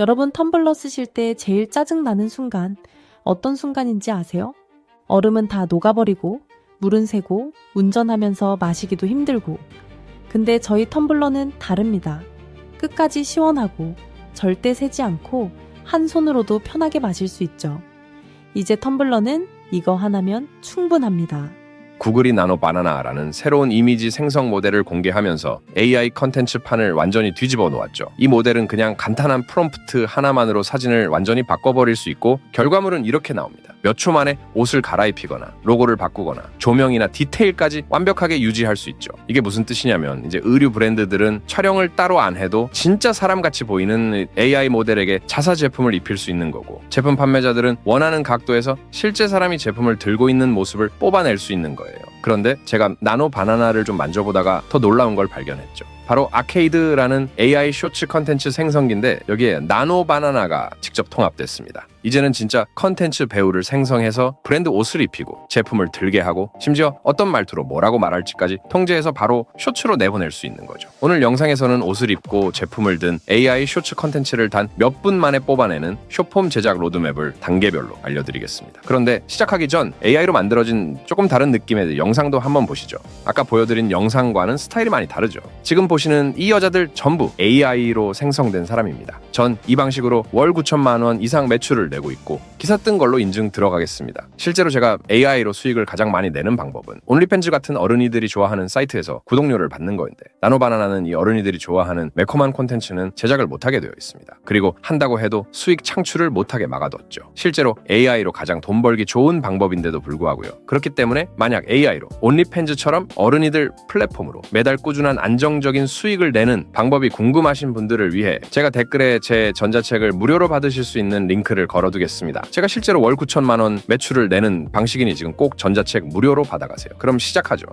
여러분 텀블러 쓰실 때 제일 짜증나는 순간 어떤 순간인지 아세요? 얼음은 다 녹아버리고 물은 새고 운전하면서 마시기도 힘들고 근데 저희 텀블러는 다릅니다. 끝까지 시원하고 절대 새지 않고 한 손으로도 편하게 마실 수 있죠. 이제 텀블러는 이거 하나면 충분합니다. 구글이 나노 바나나라는 새로운 이미지 생성 모델을 공개하면서 AI 컨텐츠 판을 완전히 뒤집어 놓았죠. 이 모델은 그냥 간단한 프롬프트 하나만으로 사진을 완전히 바꿔버릴 수 있고 결과물은 이렇게 나옵니다. 몇 초 만에 옷을 갈아입히거나 로고를 바꾸거나 조명이나 디테일까지 완벽하게 유지할 수 있죠. 이게 무슨 뜻이냐면 이제 의류 브랜드들은 촬영을 따로 안 해도 진짜 사람같이 보이는 AI 모델에게 자사 제품을 입힐 수 있는 거고 제품 판매자들은 원하는 각도에서 실제 사람이 제품을 들고 있는 모습을 뽑아낼 수 있는 거예요. 그런데 제가 나노 바나나를 좀 만져보다가 더 놀라운 걸 발견했죠. 바로 아케이드라는 AI 쇼츠 컨텐츠 생성기인데 여기에 나노 바나나가 직접 통합됐습니다. 이제는 진짜 컨텐츠 배우를 생성해서 브랜드 옷을 입히고 제품을 들게 하고 심지어 어떤 말투로 뭐라고 말할지까지 통제해서 바로 쇼츠로 내보낼 수 있는 거죠. 오늘 영상에서는 옷을 입고 제품을 든 AI 쇼츠 컨텐츠를 단 몇 분 만에 뽑아내는 쇼폼 제작 로드맵을 단계별로 알려드리겠습니다. 그런데 시작하기 전 AI로 만들어진 조금 다른 느낌의 영상도 한번 보시죠. 아까 보여드린 영상과는 스타일이 많이 다르죠. 지금 보시는 이 여자들 전부 AI로 생성된 사람입니다. 전 이 방식으로 월 9천만 원 이상 매출을 내고 있고 기사 뜬 걸로 인증 들어가겠습니다. 실제로 제가 AI로 수익을 가장 많이 내는 방법은 온리팬즈 같은 어른이들이 좋아하는 사이트에서 구독료를 받는 거인데 나노바나나는 이 어른이들이 좋아하는 매콤한 콘텐츠는 제작을 못하게 되어 있습니다. 그리고 한다고 해도 수익 창출을 못하게 막아뒀죠. 실제로 AI로 가장 돈 벌기 좋은 방법인데도 불구하고요. 그렇기 때문에 만약 AI로 온리팬즈처럼 어른이들 플랫폼으로 매달 꾸준한 안정적인 수익을 내는 방법이 궁금하신 분들을 위해 제가 댓글에 제 전자책을 무료로 받으실 수 있는 링크를 걸어두겠습니다. 제가 실제로 월 9천만 원 매출을 내는 방식이니 지금 꼭 전자책 무료로 받아가세요. 그럼 시작하죠.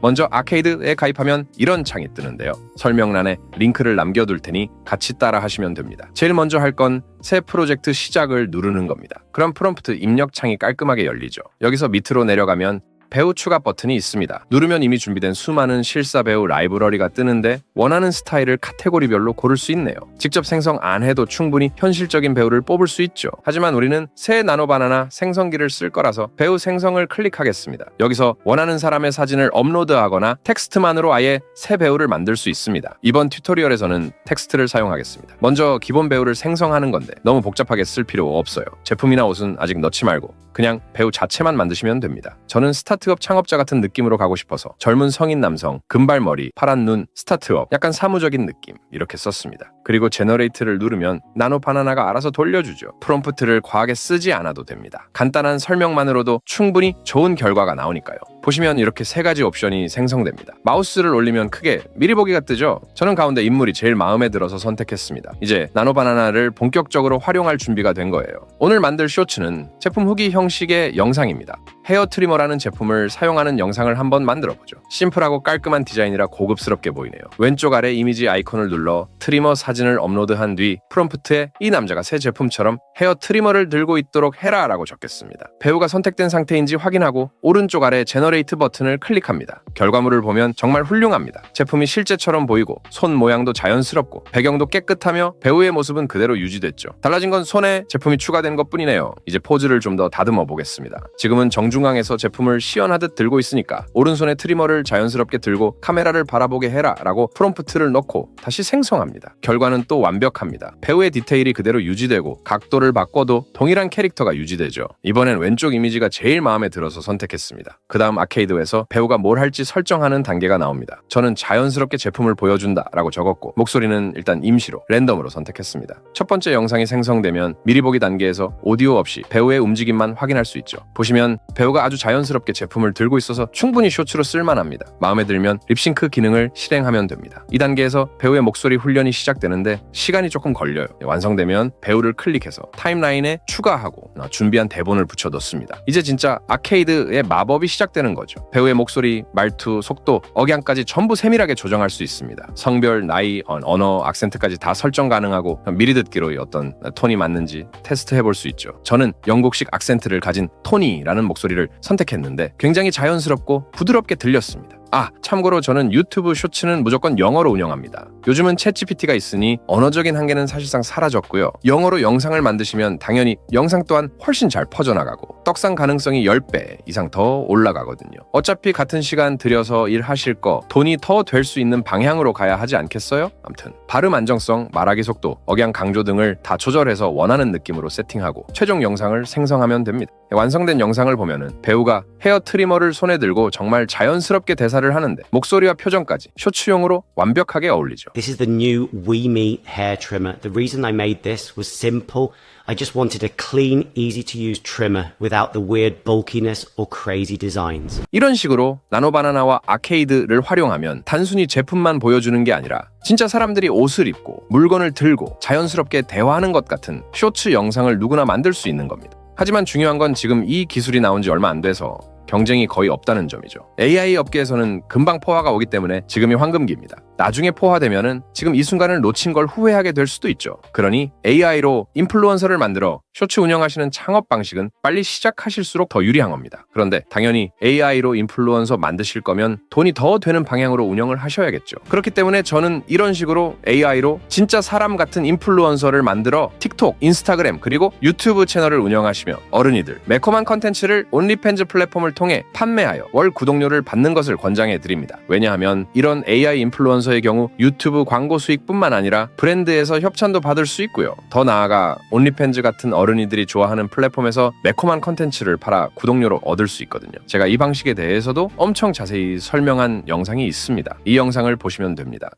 먼저 아케이드에 가입하면 이런 창이 뜨는데요. 설명란에 링크를 남겨둘 테니 같이 따라 하시면 됩니다. 제일 먼저 할 건 새 프로젝트 시작을 누르는 겁니다. 그럼 프롬프트 입력 창이 깔끔하게 열리죠. 여기서 밑으로 내려가면 배우 추가 버튼이 있습니다. 누르면 이미 준비된 수많은 실사 배우 라이브러리가 뜨는데 원하는 스타일을 카테고리별로 고를 수 있네요. 직접 생성 안 해도 충분히 현실적인 배우를 뽑을 수 있죠. 하지만 우리는 새 나노바나나 생성기를 쓸 거라서 배우 생성을 클릭하겠습니다. 여기서 원하는 사람의 사진을 업로드하거나 텍스트만으로 아예 새 배우를 만들 수 있습니다. 이번 튜토리얼에서는 텍스트를 사용하겠습니다. 먼저 기본 배우를 생성하는 건데 너무 복잡하게 쓸 필요 없어요. 제품이나 옷은 아직 넣지 말고 그냥 배우 자체만 만드시면 됩니다. 저는 스타 트업 창업자 같은 느낌으로 가고 싶어서 젊은 성인 남성, 금발머리, 파란 눈, 스타트업, 약간 사무적인 느낌 이렇게 썼습니다. 그리고 제너레이트를 누르면 나노 바나나가 알아서 돌려주죠. 프롬프트를 과하게 쓰지 않아도 됩니다. 간단한 설명만으로도 충분히 좋은 결과가 나오니까요. 보시면 이렇게 세 가지 옵션이 생성됩니다. 마우스를 올리면 크게 미리 보기가 뜨죠. 저는 가운데 인물이 제일 마음에 들어서 선택했습니다. 이제 나노 바나나를 본격적으로 활용할 준비가 된 거예요. 오늘 만들 쇼츠는 제품 후기 형식의 영상입니다. 헤어 트리머라는 제품을 사용하는 영상을 한번 만들어 보죠. 심플하고 깔끔한 디자인이라 고급스럽게 보이네요. 왼쪽 아래 이미지 아이콘을 눌러 트리머 사진을 업로드한 뒤 프롬프트에 이 남자가 새 제품처럼 헤어 트리머를 들고 있도록 해라라고 적겠습니다. 배우가 선택된 상태인지 확인하고 오른쪽 아래 제너레 이트 버튼을 클릭합니다. 결과물을 보면 정말 훌륭합니다. 제품이 실제처럼 보이고 손 모양도 자연스럽고 배경도 깨끗하며 배우의 모습은 그대로 유지됐죠. 달라진 건 손에 제품이 추가된 것뿐이네요. 이제 포즈를 좀 더 다듬어 보겠습니다. 지금은 정중앙에서 제품을 시연하듯 들고 있으니까 오른손에 트리머를 자연스럽게 들고 카메라를 바라보게 해라라고 프롬프트를 넣고 다시 생성합니다. 결과는 또 완벽합니다. 배우의 디테일이 그대로 유지되고 각도를 바꿔도 동일한 캐릭터가 유지되죠. 이번엔 왼쪽 이미지가 제일 마음에 들어서 선택했습니다. 그 다음 아케이드에서 배우가 뭘 할지 설정하는 단계가 나옵니다. 저는 자연스럽게 제품을 보여준다 라고 적었고 목소리는 일단 임시로 랜덤으로 선택했습니다. 첫 번째 영상이 생성되면 미리 보기 단계에서 오디오 없이 배우의 움직임만 확인할 수 있죠. 보시면 배우가 아주 자연스럽게 제품을 들고 있어서 충분히 쇼츠로 쓸만합니다. 마음에 들면 립싱크 기능을 실행하면 됩니다. 이 단계에서 배우의 목소리 훈련이 시작되는데 시간이 조금 걸려요. 완성되면 배우를 클릭해서 타임라인에 추가하고 어, 준비한 대본을 붙여 넣습니다. 이제 진짜 아케이드의 마법이 시작되는 거죠. 배우의 목소리, 말투, 속도, 억양까지 전부 세밀하게 조정할 수 있습니다. 성별, 나이, 어, 언어, 악센트까지 다 설정 가능하고 미리 듣기로 어떤 톤이 맞는지 테스트 해 볼 수 있죠. 저는 영국식 악센트를 가진 토니라는 목소리를 선택했는데 굉장히 자연스럽고 부드럽게 들렸습니다. 아, 참고로 저는 유튜브 쇼츠는 무조건 영어로 운영합니다. 요즘은 챗GPT가 있으니 언어적인 한계는 사실상 사라졌고요. 영어로 영상을 만드시면 당연히 영상 또한 훨씬 잘 퍼져나가고 떡상 가능성이 10배 이상 더 올라가거든요. 어차피 같은 시간 들여서 일하실 거 돈이 더 될 수 있는 방향으로 가야 하지 않겠어요? 암튼 발음 안정성, 말하기 속도, 억양 강조 등을 다 조절해서 원하는 느낌으로 세팅하고 최종 영상을 생성하면 됩니다. 완성된 영상을 보면은 배우가 헤어 트리머를 손에 들고 정말 자연스럽게 대사를 하는데 목소리와 표정까지 쇼츠용으로 완벽하게 어울리죠. This is the new We Meet hair trimmer. The reason I made this was simple. I just wanted a clean, easy to use trimmer without the weird bulkiness or crazy designs. 이런 식으로 나노 바나나와 아케이드를 활용하면 단순히 제품만 보여주는 게 아니라 진짜 사람들이 옷을 입고 물건을 들고 자연스럽게 대화하는 것 같은 쇼츠 영상을 누구나 만들 수 있는 겁니다. 하지만 중요한 건 지금 이 기술이 나온 지 얼마 안 돼서 경쟁이 거의 없다는 점이죠. AI 업계에서는 금방 포화가 오기 때문에 지금이 황금기입니다. 나중에 포화되면은 지금 이 순간을 놓친 걸 후회하게 될 수도 있죠. 그러니 AI로 인플루언서를 만들어 쇼츠 운영하시는 창업 방식은 빨리 시작하실수록 더 유리한 겁니다. 그런데 당연히 AI로 인플루언서 만드실 거면 돈이 더 되는 방향으로 운영을 하셔야겠죠. 그렇기 때문에 저는 이런 식으로 AI로 진짜 사람 같은 인플루언서를 만들어 틱톡, 인스타그램 그리고 유튜브 채널을 운영하시며 어른이들 매콤한 컨텐츠를 온리팬즈 플랫폼을 통해 판매하여 월 구독료를 받는 것을 권장해 드립니다. 왜냐하면 이런 AI 인플루언서의 경우 유튜브 광고 수익뿐만 아니라 브랜드에서 협찬도 받을 수 있고요. 더 나아가 온리팬즈 같은 어른이들이 좋아하는 플랫폼에서 매콤한 컨텐츠를 팔아 구독료로 얻을 수 있거든요. 제가 이 방식에 대해서도 엄청 자세히 설명한 영상이 있습니다. 이 영상을 보시면 됩니다.